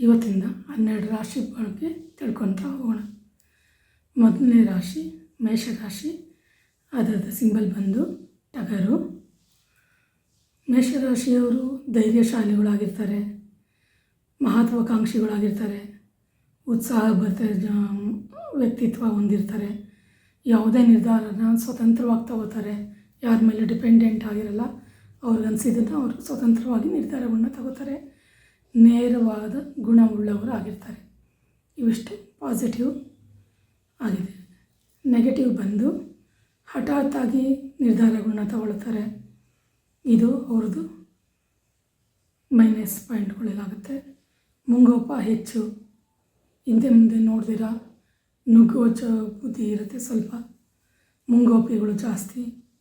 ಇವತ್ತಿಂದ ಹನ್ನೆರಡು ರಾಶಿ ಬಗ್ಗೆ ತಿಳ್ಕೊತಾ ಹೋಗೋಣ. ಮೊದಲನೇ ರಾಶಿ ಮೇಷರಾಶಿ. ಅದರದ ಸಿಂಬಲ್ ಬಂದು ಟಗರು. ಮೇಷರಾಶಿಯವರು ಧೈರ್ಯಶಾಲಿಗಳಾಗಿರ್ತಾರೆ, ಮಹತ್ವಾಕಾಂಕ್ಷಿಗಳಾಗಿರ್ತಾರೆ, ಉತ್ಸಾಹಭರಿತ ಜ, ವ್ಯಕ್ತಿತ್ವ ಹೊಂದಿರ್ತಾರೆ, ಯಾವುದೇ ನಿರ್ಧಾರನ ಸ್ವತಂತ್ರವಾಗಿ ತಗೋತಾರೆ ಯಾರ ಮೇಲೆ ಡಿಪೆಂಡೆಂಟ್ ಆಗಿರಲ್ಲ ಅವ್ರಿಗನ್ಸಿದ್ದನ್ನು ಅವರು ಸ್ವತಂತ್ರವಾಗಿ ನಿರ್ಧಾರವನ್ನು ತಗೋತಾರೆ. ನೇರವಾದ ಗುಣವುಳ್ಳವರು ಆಗಿರ್ತಾರೆ. ಇವಿಷ್ಟು ಪಾಸಿಟಿವ್ ಆಗಿದೆ. ನೆಗೆಟಿವ್ ಬಂದು ಹಠಾತ್ತಾಗಿ ನಿರ್ಧಾರಗಳನ್ನ ತಗೊಳ್ತಾರೆ. ಇದು ಅವ್ರದ್ದು ಮೈನಸ್ ಪಾಯಿಂಟ್ಗಳಲ್ಲಾಗುತ್ತೆ ಮುಂಗೋಪ ಹೆಚ್ಚು. ಹಿಂದೆ ಮುಂದೆ ನೋಡ್ದಿರ ನುಗ್ಗುವ ಚ ಬುದ್ಧಿ ಇರುತ್ತೆ ಸ್ವಲ್ಪ. ಮುಂಗೋಪಿಗಳು ಜಾಸ್ತಿ.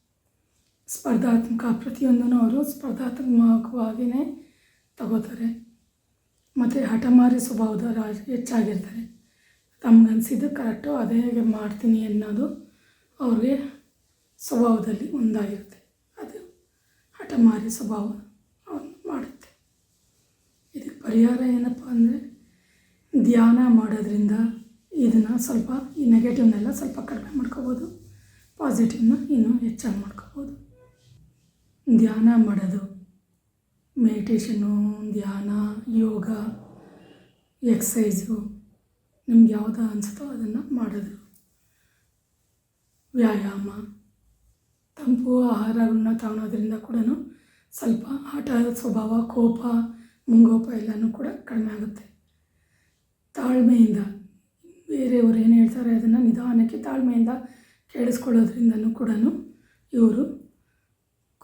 ಸ್ಪರ್ಧಾತ್ಮಕ ಪ್ರತಿಯೊಂದನ್ನು ಅವರು ಸ್ಪರ್ಧಾತ್ಮಕವಾಗಿಯೇ ತಗೋತಾರೆ. ಮತ್ತು ಹಠಮಾರಿ ಸ್ವಭಾವದ ರಾಜ ಹೆಚ್ಚಾಗಿರ್ತಾರೆ. ತಮ್ಗನ್ಸಿದ್ದು ಕರೆಕ್ಟು ಅದೇ ಮಾಡ್ತೀನಿ ಅನ್ನೋದು ಅವ್ರಿಗೆ ಸ್ವಭಾವದಲ್ಲಿ ಒಂದಾಗಿರುತ್ತೆ. ಅದು ಹಠಮಾರಿ ಸ್ವಭಾವ ಅವ್ರನ್ನ ಮಾಡುತ್ತೆ. ಇದಕ್ಕೆ ಪರಿಹಾರ ಏನಪ್ಪ ಅಂದರೆ ಧ್ಯಾನ ಮಾಡೋದ್ರಿಂದ ಇದನ್ನು ಸ್ವಲ್ಪ ಈ ನೆಗೆಟಿವ್ನೆಲ್ಲ ಸ್ವಲ್ಪ ಕಡಿಮೆ ಮಾಡ್ಕೋಬೋದು ಪಾಸಿಟಿವ್ನ ಇನ್ನೂ ಹೆಚ್ಚಾಗಿ ಮಾಡ್ಕೋಬೋದು. ಧ್ಯಾನ ಮಾಡೋದು ಮೆಡಿಟೇಷನು, ಧ್ಯಾನ, ಯೋಗ ಎಕ್ಸಸೈಸು ನಿಮ್ಗೆ ಯಾವುದು ಅನಿಸುತ್ತೋ ಅದನ್ನು ಮಾಡೋದು. ವ್ಯಾಯಾಮ, ತಂಪು ಆಹಾರಗಳನ್ನ ತಗೊಳೋದ್ರಿಂದ ಕೂಡ ಸ್ವಲ್ಪ ಆಟ, ಸ್ವಭಾವ, ಕೋಪ, ಮುಂಗೋಪ ಎಲ್ಲನೂ ಕೂಡ ಕಡಿಮೆ ಆಗುತ್ತೆ. ತಾಳ್ಮೆಯಿಂದ, ಬೇರೆಯವರು ಏನು ಹೇಳ್ತಾರೆ ಅದನ್ನು ನಿಧಾನಕ್ಕೆ ತಾಳ್ಮೆಯಿಂದ ಕೇಳಿಸ್ಕೊಳ್ಳೋದ್ರಿಂದನೂ ಕೂಡ ಇವರು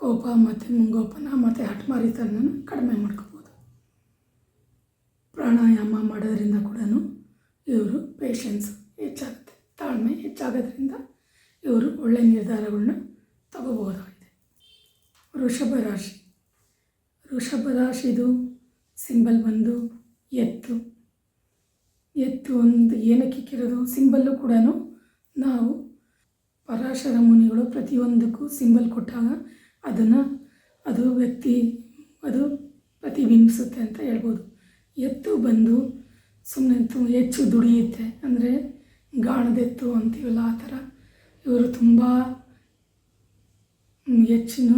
ಕೋಪ ಮತ್ತು ಮುಂಗೋಪನ ಮತ್ತು ಹಠಮಾರಿತನ ಕಡಿಮೆ ಮಾಡ್ಕೋಬೋದು. ಪ್ರಾಣಾಯಾಮ ಮಾಡೋದ್ರಿಂದ ಕೂಡ ಇವರು ಪೇಷನ್ಸ್ ಹೆಚ್ಚಾಗುತ್ತೆ. ತಾಳ್ಮೆ ಹೆಚ್ಚಾಗೋದ್ರಿಂದ ಇವರು ಒಳ್ಳೆಯ ನಿರ್ಧಾರಗಳನ್ನ ತಗೋಬಹುದಾಗಿದೆ. ವೃಷಭ ರಾಶಿ. ವೃಷಭ ರಾಶಿದು ಸಿಂಬಲ್ ಬಂದು ಎತ್ತು. ಎತ್ತು ಒಂದು ಏನಕ್ಕೆ ಇಕ್ಕಿರೋದು? ಸಿಂಬಲ್ಲು ಕೂಡ ನಾವು ಪರಾಶರ ಮುನಿಗಳು ಪ್ರತಿಯೊಂದಕ್ಕೂ ಸಿಂಬಲ್ ಕೊಟ್ಟಾಗ ಅದನ್ನು ಅದು ವ್ಯಕ್ತಿ ಅದು ಪ್ರತಿಬಿಂಬಿಸುತ್ತೆ ಅಂತ ಹೇಳ್ಬೋದು. ಎತ್ತು ಬಂದು ಸುಮ್ಮನೆ ಹೆಚ್ಚು ದುಡಿಯುತ್ತೆ ಅಂದರೆ ಗಾಣದೆತ್ತು ಅಂತೀವಲ್ಲ ಆ ಥರ. ಇವರು ತುಂಬ ಹೆಚ್ಚಿನ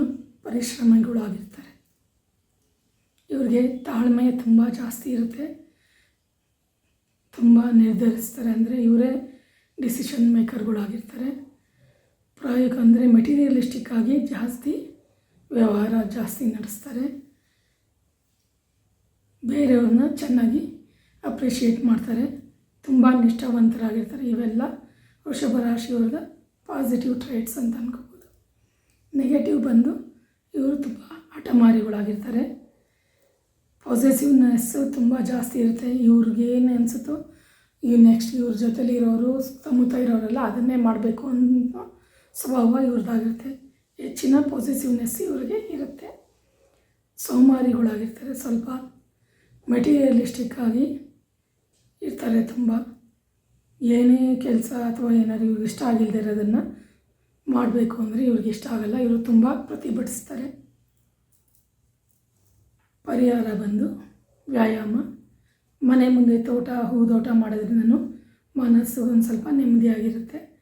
ಪರಿಶ್ರಮಗಳಾಗಿರ್ತಾರೆ. ಇವ್ರಿಗೆ ತಾಳ್ಮೆ ತುಂಬ ಜಾಸ್ತಿ ಇರುತ್ತೆ. ತುಂಬ ನಿರ್ಧರಿಸ್ತಾರೆ ಅಂದರೆ ಇವರೇ ಡಿಸಿಷನ್ ಮೇಕರ್ಗಳಾಗಿರ್ತಾರೆ. ಪ್ರಾಯೋಗಿಕ ಅಂದರೆ ಮೆಟೀರಿಯಲಿಸ್ಟಿಕ್ ಆಗಿ ಜಾಸ್ತಿ ವ್ಯವಹಾರ ಜಾಸ್ತಿ ನಡೆಸ್ತಾರೆ. ಬೇರೆಯವ್ರನ್ನ ಚೆನ್ನಾಗಿ ಅಪ್ರಿಷಿಯೇಟ್ ಮಾಡ್ತಾರೆ. ತುಂಬ ನಿಷ್ಠಾವಂತರಾಗಿರ್ತಾರೆ. ಇವೆಲ್ಲ ವೃಷಭ ರಾಶಿಯವ್ರದ ಪಾಸಿಟಿವ್ ಟ್ರೇಟ್ಸ್ ಅಂತ ಅನ್ಕೋಬೋದು. ನೆಗೆಟಿವ್ ಬಂದು ಇವರು ತುಂಬ ಹಠಮಾರಿಗಳಾಗಿರ್ತಾರೆ. ಪಾಸಿಟಿವ್ನೆಸ್ಸು ತುಂಬ ಜಾಸ್ತಿ ಇರುತ್ತೆ. ಇವ್ರಿಗೆ ಏನು ಅನಿಸುತ್ತೋ ಇವ್ರು ನೆಕ್ಸ್ಟ್ ಇವ್ರ ಜೊತೆಲಿ ಇರೋರು ಸುತ್ತಮುತ್ತ ಇರೋರೆಲ್ಲ ಅದನ್ನೇ ಮಾಡಬೇಕು ಅನ್ನೋ ಸ್ವಭಾವ ಇವ್ರದ್ದಾಗಿರುತ್ತೆ ಹೆಚ್ಚಿನ ಪಾಸಿಟಿವ್ನೆಸ್ ಇವರಿಗೆ ಇರುತ್ತೆ. ಸೋಮಾರಿಗಳಾಗಿರ್ತಾರೆ, ಸ್ವಲ್ಪ ಮೆಟೀರಿಯಲಿಸ್ಟಿಕ್ ಆಗಿ ಇರ್ತಾರೆ ತುಂಬ. ಏನೇ ಕೆಲಸ ಅಥವಾ ಏನಾದ್ರು ಇವ್ರಿಗೆ ಇಷ್ಟ ಆಗಿಲ್ಲದೆ ಇರೋದನ್ನು ಮಾಡಬೇಕು ಅಂದರೆ ಇವ್ರಿಗೆ ಇಷ್ಟ ಆಗಲ್ಲ. ಇವರು ತುಂಬ ಪ್ರತಿಭಟಿಸ್ತಾರೆ. ಪರಿಹಾರ ಬಂದು ವ್ಯಾಯಾಮ. ಮನೆ ಮುಂದೆ ತೋಟ, ಹೂದೋಟ ಮಾಡೋದ್ರಿಂದನೂ ಮನಸ್ಸು ಒಂದು ಸ್ವಲ್ಪ ನೆಮ್ಮದಿಯಾಗಿರುತ್ತೆ.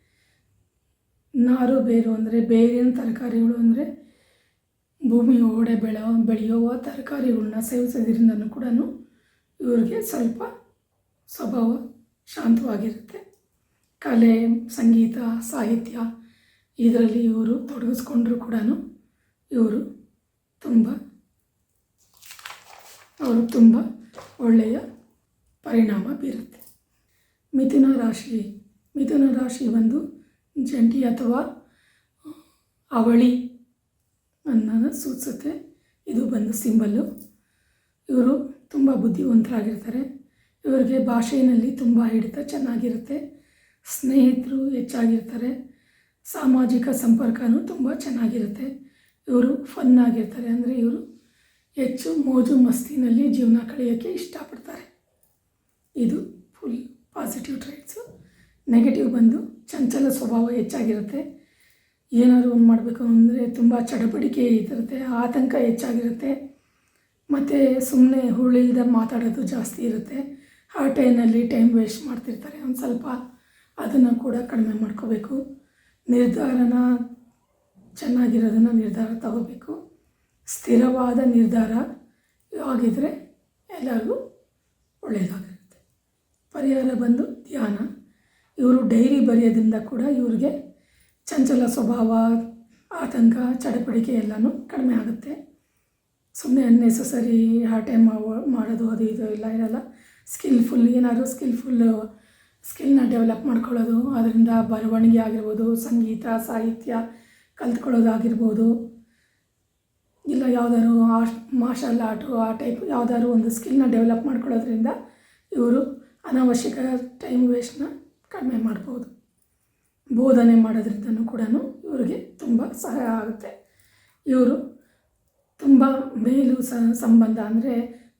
ನಾರು ಬೇರು ಅಂದರೆ ಬೇರಿನ ತರಕಾರಿಗಳು ಅಂದರೆ ಭೂಮಿ ಓಡೆ ಬೆಳ, ಬೆಳೆಯುವ ತರಕಾರಿಗಳನ್ನ ಸೇವಿಸೋದ್ರಿಂದನೂ ಕೂಡ ಇವರಿಗೆ ಸ್ವಲ್ಪ ಸ್ವಭಾವ ಶಾಂತವಾಗಿರುತ್ತೆ. ಕಲೆ, ಸಂಗೀತ, ಸಾಹಿತ್ಯ ಇದರಲ್ಲಿ ಇವರು ತೊಡಗಿಸ್ಕೊಂಡ್ರೂ ಕೂಡ ಇವರು ತುಂಬ, ಅವರು ತುಂಬ ಒಳ್ಳೆಯ ಪರಿಣಾಮ ಬೀರುತ್ತೆ. ಮಿಥುನ ರಾಶಿ ಮಿಥುನ ರಾಶಿ ಒಂದು ಜಂಟಿ ಅಥವಾ ಅವಳಿ ಅನ್ನೋದು ಸೂಚಿಸುತ್ತೆ. ಇದು ಬಂದು ಸಿಂಬಲ್ಲು ಇವರು ತುಂಬ ಬುದ್ಧಿವಂತರಾಗಿರ್ತಾರೆ. ಇವರಿಗೆ ಭಾಷೆಯಲ್ಲಿ ತುಂಬ ಹಿಡಿತ ಚೆನ್ನಾಗಿರುತ್ತೆ. ಸ್ನೇಹಿತರು ಹೆಚ್ಚಾಗಿರ್ತಾರೆ. ಸಾಮಾಜಿಕ ಸಂಪರ್ಕವೂ ತುಂಬ ಚೆನ್ನಾಗಿರುತ್ತೆ. ಇವರು ಫನ್ ಆಗಿರ್ತಾರೆ ಅಂದರೆ ಇವರು ಹೆಚ್ಚು ಮೋಜು ಮಸ್ತಿನಲ್ಲಿ ಜೀವನ ಕಳೆಯೋಕ್ಕೆ ಇಷ್ಟಪಡ್ತಾರೆ. ಇದು ಫುಲ್ ಪಾಸಿಟಿವ್ ಟ್ರೈಟ್ಸು. ನೆಗೆಟಿವ್ ಬಂದು ಚಂಚಲ ಸ್ವಭಾವ ಹೆಚ್ಚಾಗಿರುತ್ತೆ. ಏನಾದರೂ ಒಂದು ಮಾಡಬೇಕು ಅಂದರೆ ತುಂಬ ಚಡಪಡಿಕೆ ಇರುತ್ತೆ, ಆತಂಕ ಹೆಚ್ಚಾಗಿರುತ್ತೆ. ಮತ್ತು ಸುಮ್ಮನೆ ಹುಳಿಲ್ದೆ ಮಾತಾಡೋದು ಜಾಸ್ತಿ ಇರುತ್ತೆ. ಆ ಟೈಮಲ್ಲಿ ಟೈಮ್ ವೇಸ್ಟ್ ಮಾಡ್ತಿರ್ತಾರೆ, ಒಂದು ಸ್ವಲ್ಪ ಅದನ್ನು ಕೂಡ ಕಡಿಮೆ ಮಾಡ್ಕೋಬೇಕು. ನಿರ್ಧಾರನ ಚೆನ್ನಾಗಿರೋದನ್ನು ನಿರ್ಧಾರ ತಗೋಬೇಕು. ಸ್ಥಿರವಾದ ನಿರ್ಧಾರ ಆಗಿದ್ದರೆ ಎಲ್ಲರಿಗೂ ಒಳ್ಳೆಯದಾಗಿರುತ್ತೆ ಪರಿಹಾರ ಬಂದು ಧ್ಯಾನ. ಇವರು ಡೈರಿ ಬರೆಯೋದ್ರಿಂದ ಕೂಡ ಇವರಿಗೆ ಚಂಚಲ ಸ್ವಭಾವ, ಆತಂಕ, ಚಡಪಡಿಕೆ ಎಲ್ಲನೂ ಕಡಿಮೆ ಆಗುತ್ತೆ. ಸುಮ್ಮನೆ ಅನ್ನೆಸಸರಿ ಟೈಮ್ ಮಾಡೋದು, ಅದು, ಇದು ಎಲ್ಲ ಇರಲ್ಲ. ಸ್ಕಿಲ್ಫುಲ್ ಏನಾದರೂ ಸ್ಕಿಲ್ಫುಲ್ ಸ್ಕಿಲ್ನ ಡೆವಲಪ್ ಮಾಡ್ಕೊಳ್ಳೋದು, ಅದರಿಂದ ಬರವಣಿಗೆ ಆಗಿರ್ಬೋದು, ಸಂಗೀತ, ಸಾಹಿತ್ಯ ಕಲ್ತ್ಕೊಳ್ಳೋದಾಗಿರ್ಬೋದು. ಇಲ್ಲ ಯಾವುದಾದ್ರು ಆರ್ಟ್ ಮಾರ್ಷಲ್ ಆರ್ಟು ಆ ಟೈಪ್ ಯಾವುದಾದ್ರು ಒಂದು ಸ್ಕಿಲ್ನ ಡೆವಲಪ್ ಮಾಡ್ಕೊಳ್ಳೋದ್ರಿಂದ ಇವರು ಅನಾವಶ್ಯಕ ಟೈಮ್ ವೇಸ್ಟ್ನ ಕಡಿಮೆ ಮಾಡ್ಬೋದು. ಬೋಧನೆ ಮಾಡೋದ್ರಿಂದನೂ ಕೂಡ ಇವರಿಗೆ ತುಂಬ ಸಹಾಯ ಆಗುತ್ತೆ. ಇವರು ತುಂಬ ಮೇಲು ಸ, ಸಂಬಂಧ ಅಂದರೆ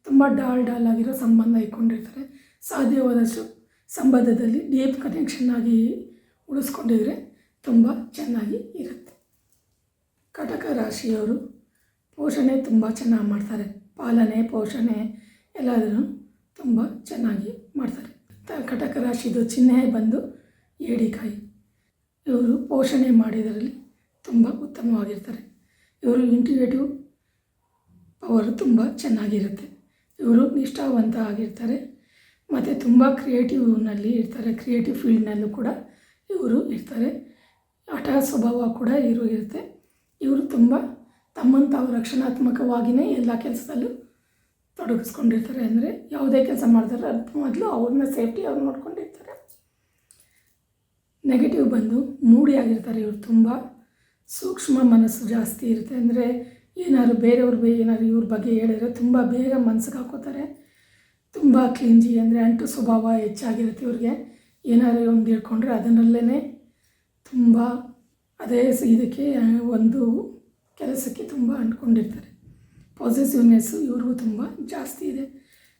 ತುಂಬ ಡಾಲ್ ಡಾಲ್ ಆಗಿರೋ ಸಂಬಂಧ ಇಟ್ಕೊಂಡಿರ್ತಾರೆ. ಸಾಧ್ಯವಾದಷ್ಟು ಸಂಬಂಧದಲ್ಲಿ ಡೀಪ್ ಕನೆಕ್ಷನ್ ಆಗಿ ಉಳಿಸ್ಕೊಂಡಿದ್ರೆ ತುಂಬ ಚೆನ್ನಾಗಿ ಇರುತ್ತೆ. ಕಟಕ ರಾಶಿಯವರು ಪೋಷಣೆ ತುಂಬ ಚೆನ್ನಾಗಿ ಮಾಡ್ತಾರೆ. ಪಾಲನೆ, ಪೋಷಣೆ ಎಲ್ಲದನ್ನು ತುಂಬ ಚೆನ್ನಾಗಿ ಮಾಡ್ತಾರೆ. ಕಟಕ ರಾಶಿದು ಚಿಹ್ನೆ ಬಂದು ಏಡಿಕಾಯಿ. ಇವರು ಪೋಷಣೆ ಮಾಡಿದರಲ್ಲಿ ತುಂಬ ಉತ್ತಮವಾಗಿರ್ತಾರೆ. ಇವರು ಇಂಟಿವೇಟಿವ್ ಪವರ್ ತುಂಬ ಚೆನ್ನಾಗಿರುತ್ತೆ. ಇವರು ನಿಷ್ಠಾವಂತ ಆಗಿರ್ತಾರೆ. ಮತ್ತು ತುಂಬ ಕ್ರಿಯೇಟಿವ್ನಲ್ಲಿ ಇರ್ತಾರೆ. ಕ್ರಿಯೇಟಿವ್ ಫೀಲ್ಡ್ನಲ್ಲೂ ಕೂಡ ಇವರು ಇರ್ತಾರೆ. ಹಠ ಸ್ವಭಾವ ಕೂಡ ಇವರು ಇರುತ್ತೆ. ಇವರು ತುಂಬ ತಮ್ಮನ್ನು ತಾವು ರಕ್ಷಣಾತ್ಮಕವಾಗಿಯೇ ಎಲ್ಲ ಕೆಲಸದಲ್ಲೂ ತೊಡಗಿಸ್ಕೊಂಡಿರ್ತಾರೆ ಅಂದರೆ ಯಾವುದೇ ಕೆಲಸ ಮಾಡ್ತಾರೆ ಅದ್ರ ಮೊದಲು ಅವ್ರನ್ನ ಸೇಫ್ಟಿ ಅವ್ರು ನೋಡ್ಕೊಂಡಿರ್ತಾರೆ. ನೆಗೆಟಿವ್ ಬಂದು ಮೂಡಿ ಆಗಿರ್ತಾರೆ ಇವರು ತುಂಬ. ಸೂಕ್ಷ್ಮ ಮನಸ್ಸು ಜಾಸ್ತಿ ಇರುತ್ತೆ ಅಂದರೆ ಏನಾದ್ರು ಬೇರೆಯವ್ರ ಬೇ, ಏನಾದ್ರು ಇವ್ರ ಬಗ್ಗೆ ಹೇಳಿದ್ರೆ ತುಂಬ ಬೇಗ ಮನ್ಸಿಗೆ ಹಾಕೋತಾರೆ. ತುಂಬ ಕ್ಲೀಂಜಿ ಅಂದರೆ ಅಂಟು ಸ್ವಭಾವ ಹೆಚ್ಚಾಗಿರುತ್ತೆ ಇವ್ರಿಗೆ. ಏನಾದ್ರು ಒಂದು ಹಿಡ್ಕೊಂಡ್ರೆ ಅದನ್ನಲ್ಲೇ ತುಂಬ, ಅದೇ ಇದಕ್ಕೆ ಒಂದು ಕೆಲಸಕ್ಕೆ ತುಂಬ ಅಂಟ್ಕೊಂಡಿರ್ತಾರೆ. ಪಾಸಿಟಿವ್ನೆಸ್ಸು ಇವ್ರಿಗೂ ತುಂಬ ಜಾಸ್ತಿ ಇದೆ.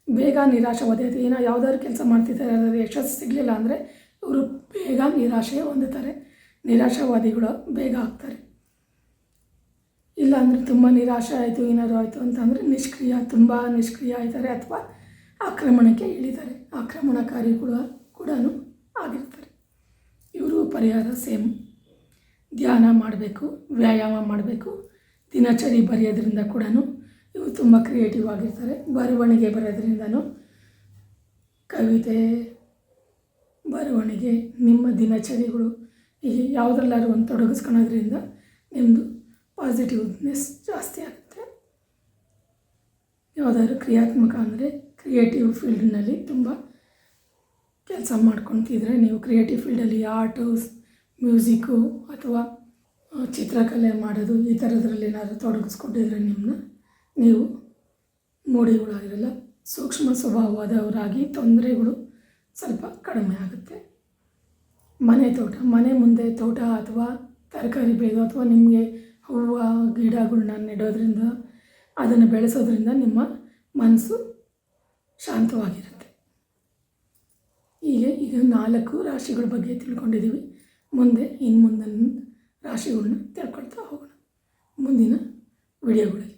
ಬೇಗ ನಿರಾಶವಾದಿ ಅದು ಏನೋ ಯಾವ್ದಾದ್ರು ಕೆಲಸ ಮಾಡ್ತಿದ್ದಾರೆ ಅದರಲ್ಲಿ ಯಶಸ್ಸು ಸಿಗಲಿಲ್ಲ ಅಂದರೆ ಇವರು ಬೇಗ ನಿರಾಶೆ ಹೊಂದುತ್ತಾರೆ. ನಿರಾಶಾವಾದಿಗಳು ಬೇಗ ಆಗ್ತಾರೆ. ಇಲ್ಲ ಅಂದರೆ ತುಂಬ ನಿರಾಶೆ ಆಯಿತು, ಏನಾದ್ರು ಆಯಿತು ಅಂತಂದರೆ ನಿಷ್ಕ್ರಿಯ, ತುಂಬ ನಿಷ್ಕ್ರಿಯ ಆಯ್ತಾರೆ ಅಥವಾ ಆಕ್ರಮಣಕ್ಕೆ ಇಳಿತಾರೆ. ಆಕ್ರಮಣಕಾರಿಗಳು ಕೂಡ ಆಗಿರ್ತಾರೆ. ಇವರು ಪರಿಹಾರ ಸೇಮ್. ಧ್ಯಾನ ಮಾಡಬೇಕು, ವ್ಯಾಯಾಮ ಮಾಡಬೇಕು, ದಿನಚರಿ ಬರೆಯೋದ್ರಿಂದ ಕೂಡ ಇವರು ತುಂಬ ಕ್ರಿಯೇಟಿವ್ ಆಗಿರ್ತಾರೆ. ಬರವಣಿಗೆ ಬರೋದ್ರಿಂದನೂ ಕವಿತೆ, ಬರವಣಿಗೆ, ನಿಮ್ಮ ದಿನಚರಿಗಳು ಹೀಗೆ ಯಾವುದ್ರಲ್ಲಾದ್ರೂ ಒಂದು ತೊಡಗಿಸ್ಕೊಳೋದ್ರಿಂದ ನಿಮ್ಮದು ಪಾಸಿಟಿವ್ನೆಸ್ ಜಾಸ್ತಿ ಆಗುತ್ತೆ. ಯಾವುದಾದ್ರು ಕ್ರಿಯಾತ್ಮಕ ಅಂದರೆ ಕ್ರಿಯೇಟಿವ್ ಫೀಲ್ಡ್ನಲ್ಲಿ ತುಂಬ ಕೆಲಸ ಮಾಡ್ಕೊತಿದ್ರೆ ನೀವು ಕ್ರಿಯೇಟಿವ್ ಫೀಲ್ಡಲ್ಲಿ ಆರ್ಟು ಮ್ಯೂಸಿಕ್ಕು ಅಥವಾ ಚಿತ್ರಕಲೆ ಮಾಡೋದು ಈ ಥರದ್ರಲ್ಲಿ ಏನಾದರೂ ತೊಡಗಿಸ್ಕೊಂಡಿದ್ರೆ ನಿಮ್ಮನ್ನ ನೀವು ಮೂಡಿಗಳಾಗಿರಲ್ಲ, ಸೂಕ್ಷ್ಮ ಸ್ವಭಾವದವರಾಗಿ ತೊಂದರೆಗಳು ಸ್ವಲ್ಪ ಕಡಿಮೆ ಆಗುತ್ತೆ. ಮನೆ ತೋಟ, ಮನೆ ಮುಂದೆ ತೋಟ ಅಥವಾ ತರಕಾರಿ ಬೆಳೆದು ಅಥವಾ ನಿಮಗೆ ಹೂವು ಗಿಡಗಳನ್ನ ನೆಡೋದ್ರಿಂದ, ಅದನ್ನು ಬೆಳೆಸೋದ್ರಿಂದ ನಿಮ್ಮ ಮನಸ್ಸು ಶಾಂತವಾಗಿರುತ್ತೆ. ಹೀಗೆ ಈಗ ನಾಲ್ಕು ರಾಶಿಗಳ ಬಗ್ಗೆ ತಿಳ್ಕೊಂಡಿದ್ದೀವಿ. ಮುಂದೆ ಇನ್ನು ಮುಂದಿನ ರಾಶಿಗಳನ್ನ ತಿಳ್ಕೊಳ್ತಾ ಹೋಗೋಣ. ಮುಂದಿನ ವಿಡಿಯೋಗಳಲ್ಲಿ